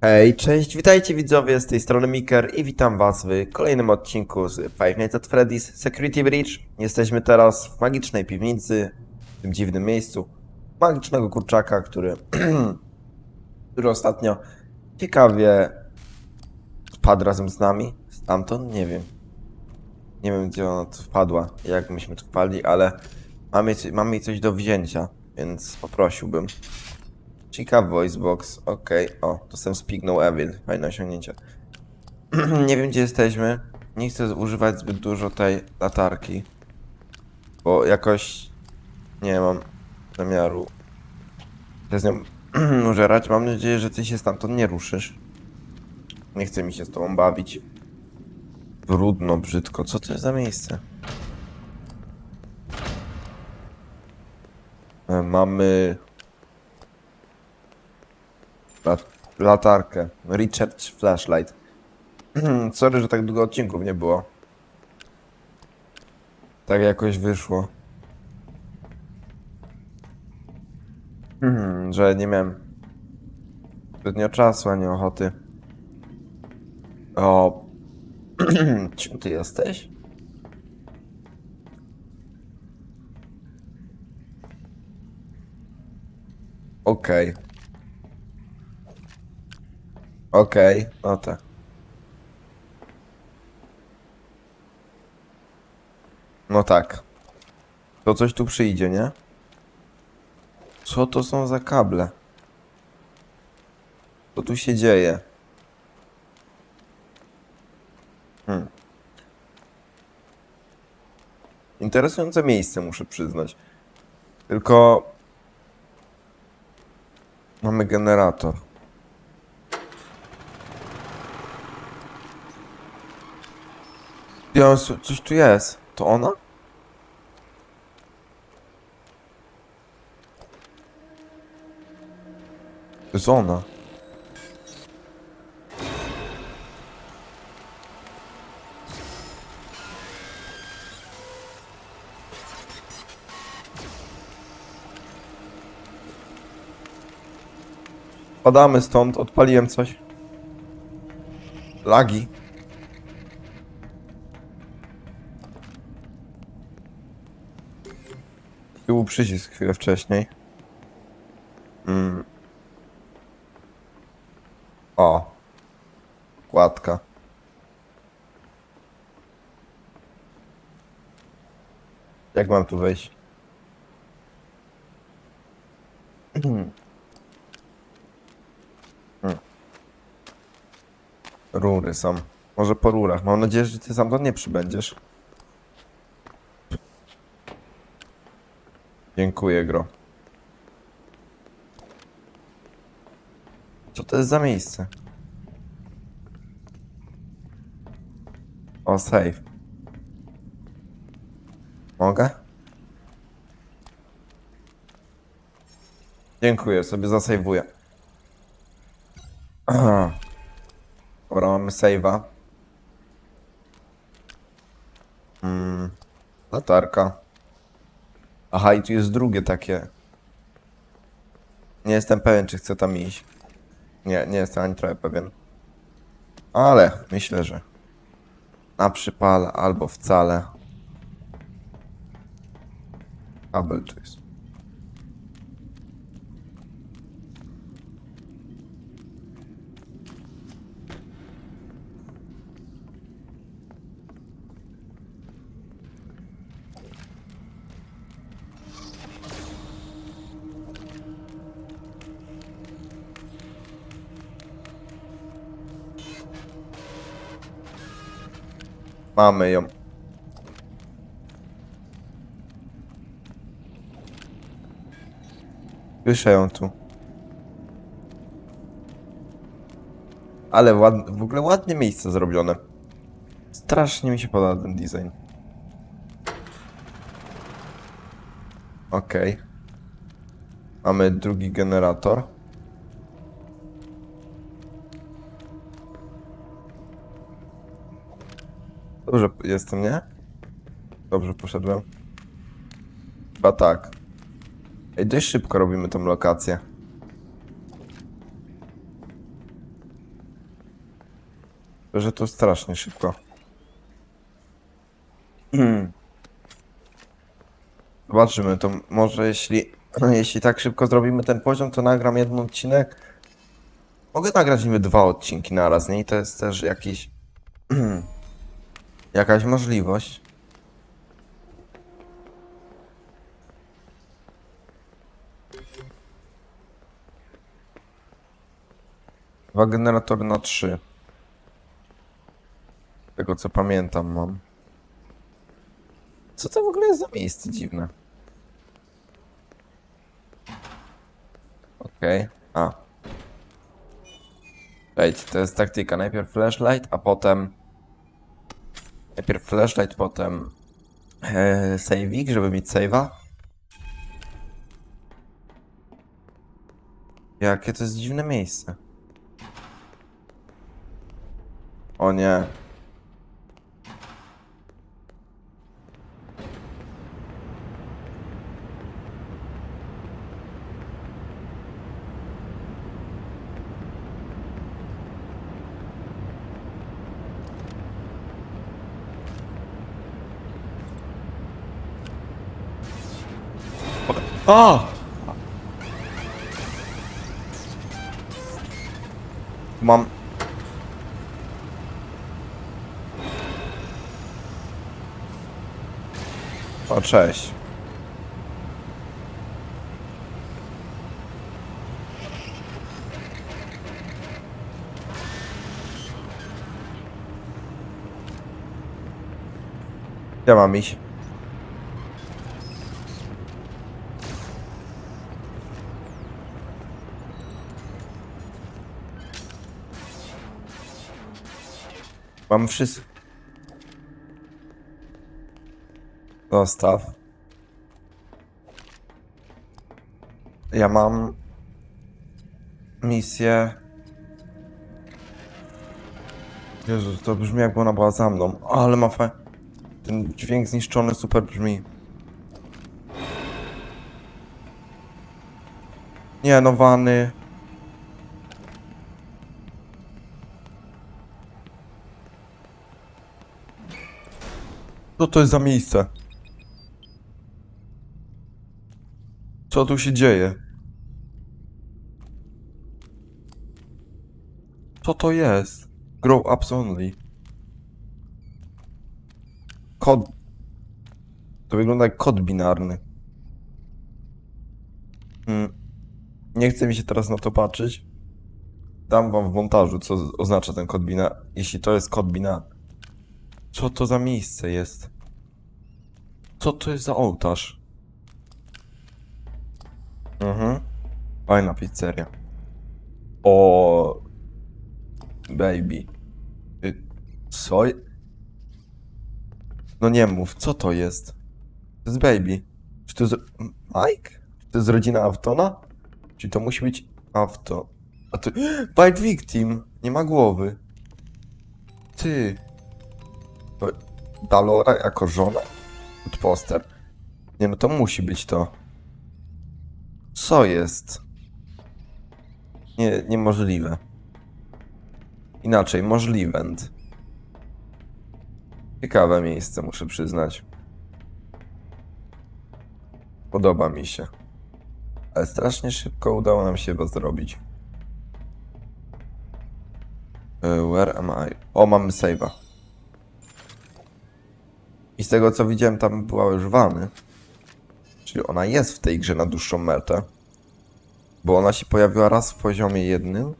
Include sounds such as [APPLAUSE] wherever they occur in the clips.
Hej, cześć, witajcie widzowie, z tej strony Miker i witam was w kolejnym odcinku z Five Nights at Freddy's Security Breach. Jesteśmy teraz w magicznej piwnicy, w tym dziwnym miejscu, magicznego kurczaka, który, [CLEARS THROAT] który ostatnio ciekawie wpadł razem z nami, stamtąd, nie wiem. Nie wiem, gdzie ona tu wpadła, jak myśmy tu wpadli, ale mamy, mamy coś do wzięcia, więc poprosiłbym. Chica Voice Box, okej. O, to sam Spignał Evil, fajne osiągnięcie. [CLEARS THROAT] nie wiem gdzie jesteśmy. Nie chcę używać zbyt dużo tej latarki. Bo jakoś nie mam zamiaru się z nią [CLEARS THROAT] użerać. Mam nadzieję, że ty się stamtąd nie ruszysz. Nie chce mi się z tobą bawić. Brudno, brzydko. Co to jest za miejsce? E, Mamy latarkę. Richard Flashlight. [CLEARS THROAT] Sorry, że tak długo odcinków nie było. Tak jakoś wyszło. Hmm, że nie miałem zbytnio czasu ani ochoty. O. [CLEARS THROAT] Czym ty jesteś? Okej. Okej, no tak. No tak. To coś tu przyjdzie, nie? Co to są za kable? Co tu się dzieje? Hmm. Interesujące miejsce, muszę przyznać. Tylko... Mamy generator. Jezu, coś tu jest. To ona? To. Padamy stąd, odpaliłem coś. Lagi. Przycisk chwilę wcześniej. Mm. O. Kładka. Jak mam tu wejść? Hmm. Rury są. Może po rurach. Mam nadzieję, że ty sam to nie przybędziesz. Dziękuję, Gro. Co to jest za miejsce? O, save. Mogę? Dziękuję, sobie zasejwuję. Dobra, mamy save'a. Mm, latarka. Aha, i tu jest drugie takie. Nie jestem pewien, czy chcę tam iść. Nie, nie jestem ani trochę pewien. Ale myślę, że na przypal albo wcale. Kabel tu jest. Mamy ją. Słyszę ją tu. Ale ład... w ogóle ładnie miejsce zrobione. Strasznie mi się podoba ten design. Okej. Mamy drugi generator. Dobrze jestem, nie? Dobrze poszedłem. Chyba tak. Ej, dość szybko robimy tą lokację. Że to strasznie szybko. Hmm. Zobaczymy, to może jeśli, [CLEARS THROAT] jeśli tak szybko zrobimy ten poziom, to nagram jeden odcinek. Mogę nagrać niby dwa odcinki naraz, nie? I to jest też jakiś... [CLEARS THROAT] jakaś możliwość. Dwa generatory na trzy. Tego co pamiętam mam. Co to w ogóle jest za miejsce dziwne? Okej. A. Wejdź, to jest taktyka. Najpierw flashlight, a potem... Najpierw flashlight, potem... E, saveik, żeby mieć save'a. Jakie to jest dziwne miejsce. O nie. A! Mam. O, cześć. Ja mam iść. Mam wszystko. Zostaw. Ja mam misję. Jezu, to brzmi jakby ona była za mną. Ale ma fa... Ten dźwięk zniszczony super brzmi. Nie, no wany. Co to jest za miejsce? Co tu się dzieje? Co to jest? Grow ups only. Kod. To wygląda jak kod binarny. Hmm. Nie chce mi się teraz na to patrzeć. Dam wam w montażu, co oznacza ten kod binarny. Jeśli to jest kod binarny. Co to za miejsce jest? Co to jest za ołtarz? Mhm. Fajna pizzeria. O. Baby. Y, Co? No nie mów, co to jest? To jest baby. Czy to jest. Mike? Czy to jest rodzina Aftona? Czy to musi być Afton? A to. [GASPS] Bite Victim! Nie ma głowy. Ty. Dalora jako żona? Pod poster. Nie no, to musi być to. Co jest? Nie, niemożliwe. Inaczej, możliwe. Ciekawe miejsce, muszę przyznać. Podoba mi się. Ale strasznie szybko udało nam się chyba zrobić. E, Where am I? O, mamy save'a. I z tego co widziałem, tam była już wany. Czyli ona jest w tej grze na dłuższą metę. Bo ona się pojawiła raz w poziomie jednym.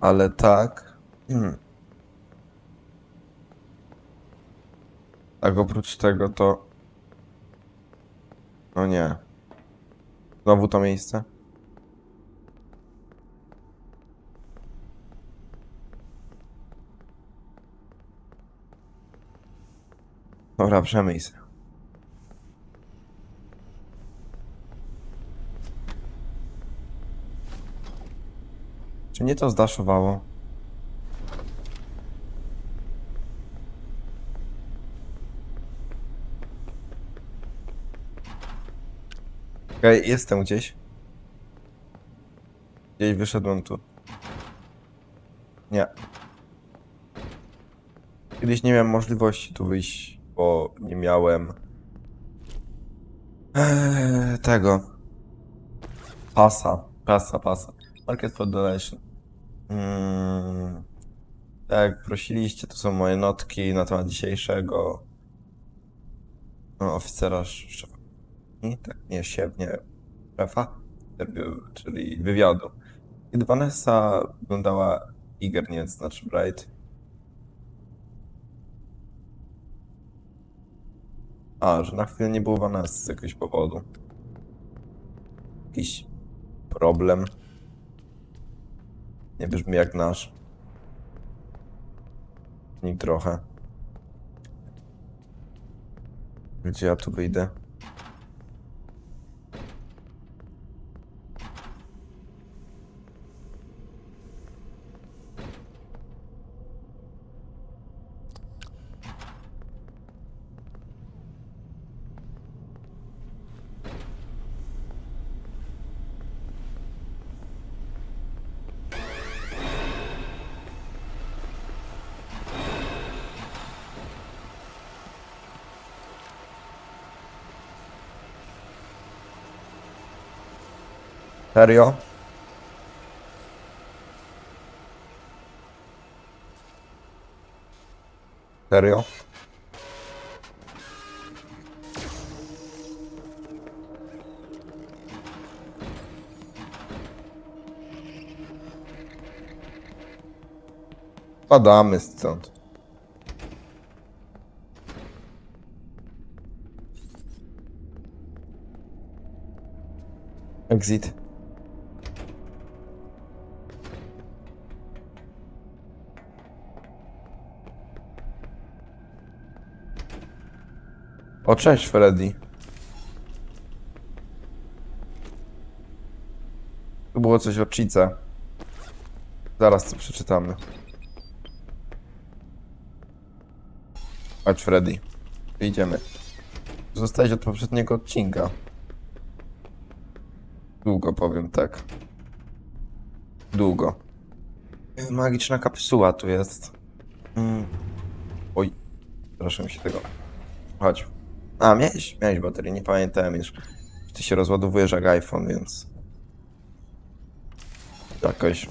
Ale tak. Hmm. Tak oprócz tego to. No nie. Znowu to miejsce? Dobra, przemyj se. Czy mnie to zdaszowało? Okej, jestem gdzieś. Gdzieś wyszedłem tu. Nie. Kiedyś nie miałem możliwości tu wyjść, bo nie miałem eee, tego pasa, pasa, pasa. Market for donation. Mm, tak jak prosiliście, to są moje notki na temat dzisiejszego no, oficera szefa. Nie, tak, nie, siew, nie, szefa, czyli wywiadu. Kiedy Vanessa oglądała Iger, nie wiem, znaczy Bright. A, że na chwilę nie było Vanessy z jakiegoś powodu. Jakiś problem. Nie brzmi jak nasz. Nie trochę. Gdzie ja tu wyjdę? Serio? Serio? Padamy stąd. Exit. O, cześć Freddy. Tu było coś o Chice. Zaraz to przeczytamy. Chodź Freddy. Idziemy. Zostałeś od poprzedniego odcinka. Długo powiem tak. Długo. Magiczna kapsuła tu jest. Mm. Oj. Proszę mi się tego. Chodź. A, miałeś, miałeś baterię, nie pamiętałem już. Ty się rozładowujesz jak iPhone, więc... Jakoś...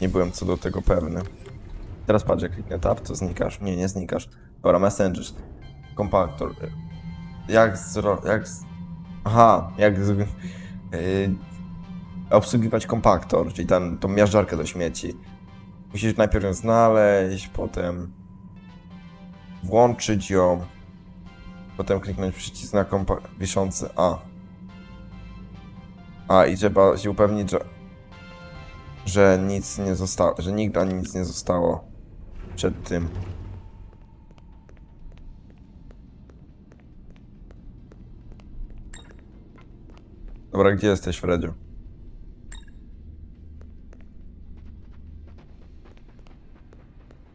Nie byłem co do tego pewny. Teraz patrz, jak kliknę tab, to znikasz. Nie, nie znikasz. Dobra, Messengers. Kompaktor. Jak zro... jak z... Aha, jak z... Yy, obsługiwać kompaktor, czyli tam, tą miażdżarkę do śmieci. Musisz najpierw ją znaleźć, potem włączyć ją, potem kliknąć przycisk na kompa- wiszący A. A i trzeba się upewnić, że, że nic nie zostało, że nigdy ani nic nie zostało przed tym. Dobra, gdzie jesteś, Fredziu?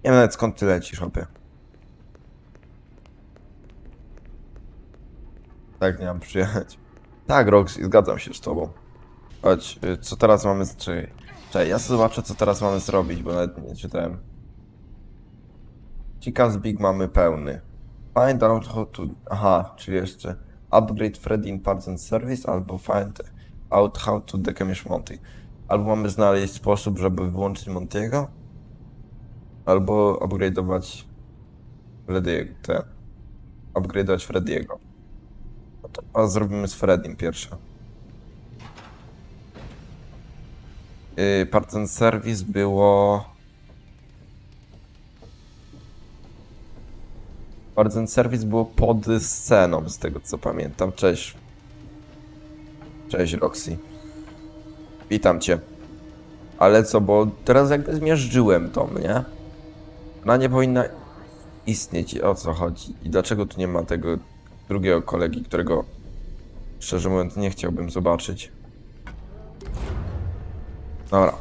Nie wiem nawet skąd ty lecisz, hopie. Tak, nie mam przyjechać. Tak, Roxy, zgadzam się z tobą. Chodź, y, co teraz mamy... z- Czekaj, Czekaj ja sobie zobaczę, co teraz mamy zrobić, bo nawet nie czytałem. Chica's Big mamy pełny. Find out how to... Aha, czyli jeszcze... Upgrade Freddy in Parts and Service, albo find out how to decamish Monty. Albo mamy znaleźć sposób, żeby wyłączyć Montiego, albo upgrade'ować Freddy'ego, te... Upgrade'ować Freddy'ego. To zrobimy z Freddym pierwsze. Yy, Parts and Service było... Parts and Service było pod sceną, z tego co pamiętam. Cześć. Cześć Roxy. Witam cię. Ale co, bo teraz jakby zmierzyłem to, nie? Ona nie powinna istnieć. O co chodzi? I dlaczego tu nie ma tego drugiego kolegi, którego szczerze mówiąc nie chciałbym zobaczyć. Dobra.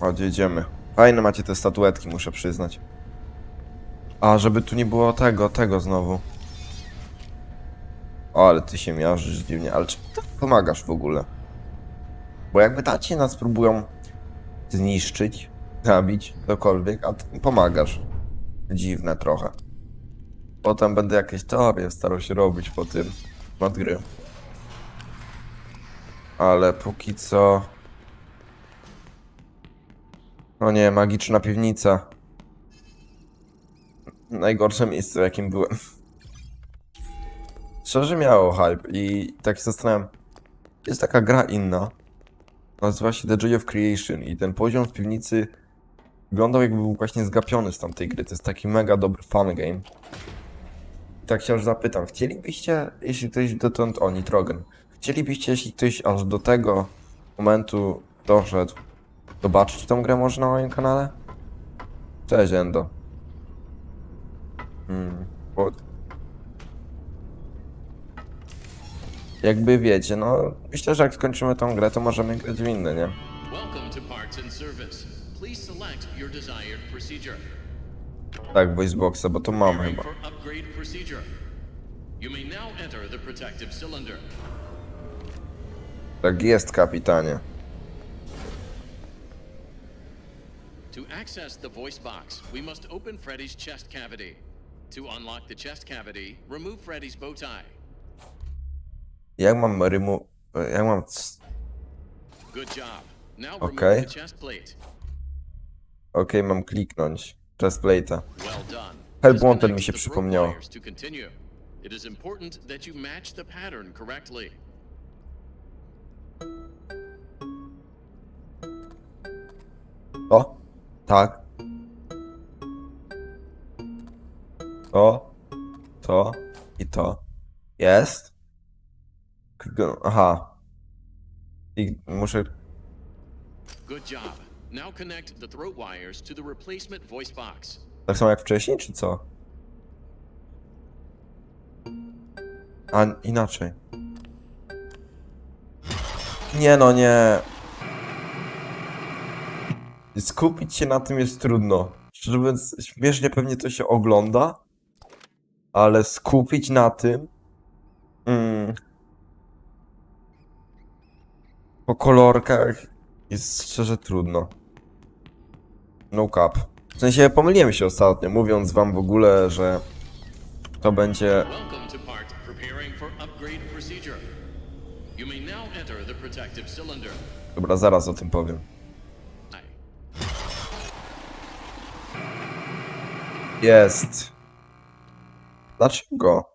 Chodź, jedziemy. Fajne macie te statuetki, muszę przyznać. A, żeby tu nie było tego, tego znowu. O, ale ty się miażdżysz dziwnie, ale czy ty pomagasz w ogóle? Bo jakby taci nas próbują zniszczyć, zabić, cokolwiek, a ty pomagasz. Dziwne trochę. Potem będę jakieś teorie starał się robić po tym nad gry. Ale póki co... No nie, magiczna piwnica. Najgorsze miejsce, w jakim byłem. Szczerze miało hype i tak się zastanawiam. Jest taka gra inna. Nazywa się The Joy of Creation i ten poziom w piwnicy wyglądał jakby był właśnie zgapiony z tamtej gry. To jest taki mega dobry fun game. Tak się aż zapytam, chcielibyście, jeśli ktoś dotąd... O, Nitrogen. Chcielibyście, jeśli ktoś aż do tego momentu doszedł, zobaczyć tą grę może na moim kanale? Cześć, Endo. Hmm, bo... Jakby wiecie, no myślę, że jak skończymy tą grę, to możemy grać w inne, nie? Welcome to Parts and Service. Please select your desired procedure. Tak, voiceboxa, bo to mam chyba. Tak jest, kapitanie. To access the voice box, we must open Freddy's chest cavity. To unlock the chest cavity, remove Freddy's bow tie. Jak mam rymu... Jak mam... Good job. Now Okay. remove the chest plate. Okej, mam kliknąć. Chestplate'a. Disconnect mi się przypomniało. It is important that you match the pattern correctly. To? Tak. To. To. I to. Jest. Aha. I muszę... Good job. Now connect the throat wires to the replacement voice box. Tak samo jak wcześniej, czy co? A inaczej. Nie no, nie. Skupić się na tym jest trudno. Szczerze mówiąc, śmiesznie pewnie to się ogląda, ale skupić na tym. Mm, po kolorkach jest szczerze trudno. No cap. W sensie pomyliłem się ostatnio, mówiąc wam w ogóle, że to będzie. Dobra, zaraz o tym powiem. Jest. Dlaczego?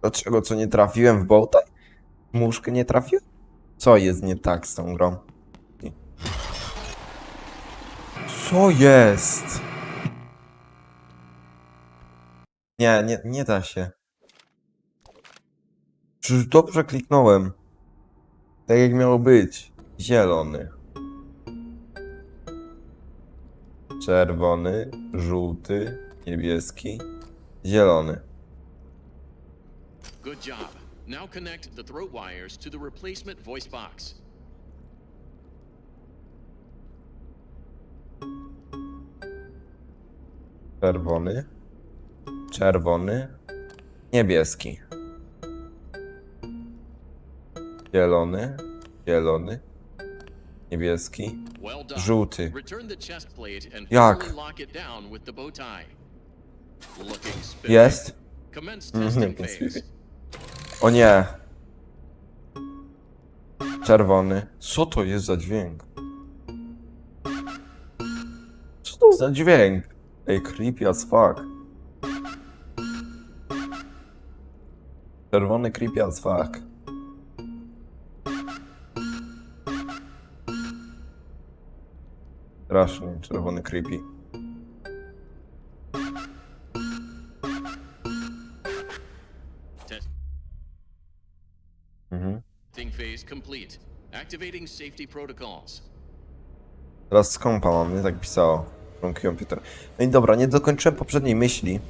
Dlaczego co nie trafiłem w Boltaj? Muszkę nie trafiłem? Co jest nie tak z tą grą? Co jest? Nie, nie, nie da się. Przecież dobrze kliknąłem. Tak jak miało być. Zielony. Czerwony, żółty, niebieski, zielony. Good job. Now connect the throat wires to the replacement voice box. Czerwony, czerwony, niebieski. Zielony, zielony, niebieski, żółty. Jak? Jest? Mhm, [LAUGHS] O nie. Czerwony. Co to jest za dźwięk? Co to za dźwięk? Ej, creepy as fuck. Czerwony creepy as fuck. Strasznie, czerwony creepy. Activating safety protocols. Teraz z kompa mam, nie tak pisało. No i dobra, nie dokończyłem poprzedniej myśli.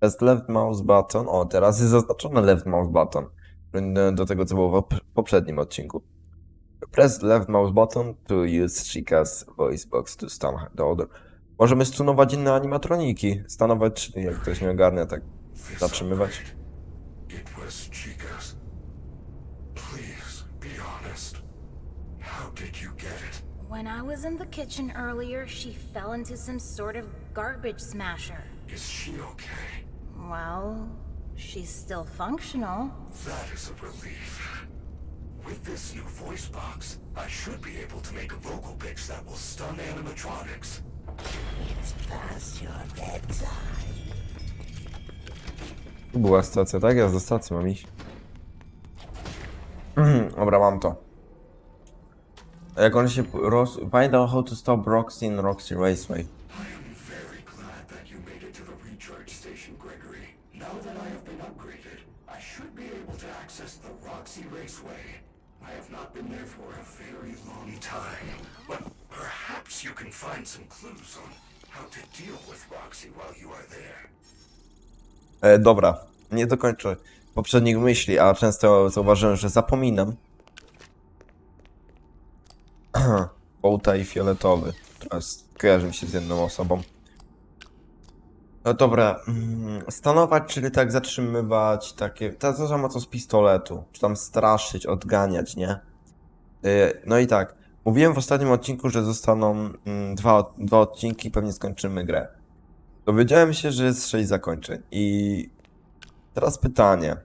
Press left mouse button. O, teraz jest zaznaczone left mouse button. Do tego, co było w poprzednim odcinku. Press left mouse button to use Chica's voice box to stun the other. Możemy stunować inne animatroniki. Stanować, jak ktoś nie ogarnia, tak zatrzymywać. It was Chica's. Please be honest. How did you get it? When I was in the kitchen earlier, she fell into some sort of garbage smasher. Is she okay? Well, she's still functional. That is a relief. With this new voice box, I should be able to make a vocal pitch that will stun animatronics. Tu była stacja, tak? Ja do stacji mam iść. [CLEARS THROAT] Dobra, mam to. Jak on się... Roz... Out how to stop Roxy in Roxy Raceway. Find some clues on how to deal with Roxy while you are there. E, dobra, nie dokończę poprzednich myśli, a często zauważyłem, że zapominam. [CLEARS THROAT] Bołta i fioletowy. Teraz kojarzy mi się z jedną osobą. No dobra, mm, stanować, czyli tak zatrzymywać takie, to to samo co z pistoletu, czy tam straszyć, odganiać, nie? Y, No i tak, mówiłem w ostatnim odcinku, że zostaną mm, dwa, dwa odcinki, pewnie skończymy grę. Dowiedziałem się, że jest 6 zakończeń i teraz pytanie,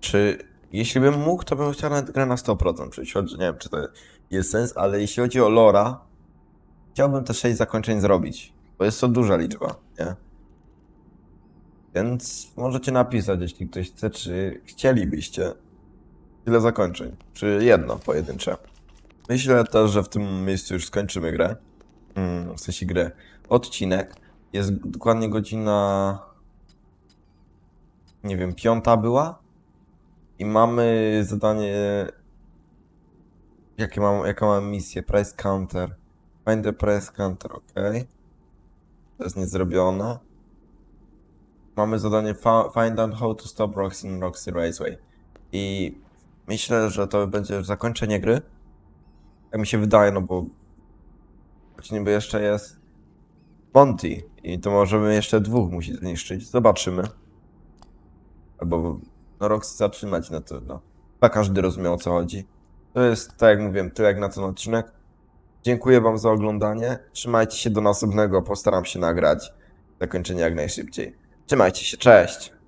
czy jeśli bym mógł, to bym chciał nawet grę na 100%, jeśli chodzi, nie wiem, czy to jest sens, ale jeśli chodzi o Lora, chciałbym te 6 zakończeń zrobić, bo jest to duża liczba, nie? Więc możecie napisać, jeśli ktoś chce, czy chcielibyście tyle zakończeń, czy jedno pojedyncze. Myślę też, że w tym miejscu już skończymy grę. Mm, w sensie grę. Odcinek. Jest dokładnie godzina. Nie wiem, piąta była. I mamy zadanie. Jakie mam, jaką mam misję? Price counter. Find the price counter, ok. To jest niezrobione. Mamy zadanie find out how to stop Roxy in Roxy Raceway. I myślę, że to będzie zakończenie gry. Jak mi się wydaje, no bo choć niby jeszcze jest Monty i to możemy jeszcze dwóch musi zniszczyć. Zobaczymy. Albo no Roxy zatrzymać na to, no. Chyba każdy rozumiał o co chodzi. To jest, tak jak mówiłem, tyle jak na ten odcinek. Dziękuję wam za oglądanie. Trzymajcie się do następnego, postaram się nagrać zakończenie jak najszybciej. Trzymajcie się, cześć!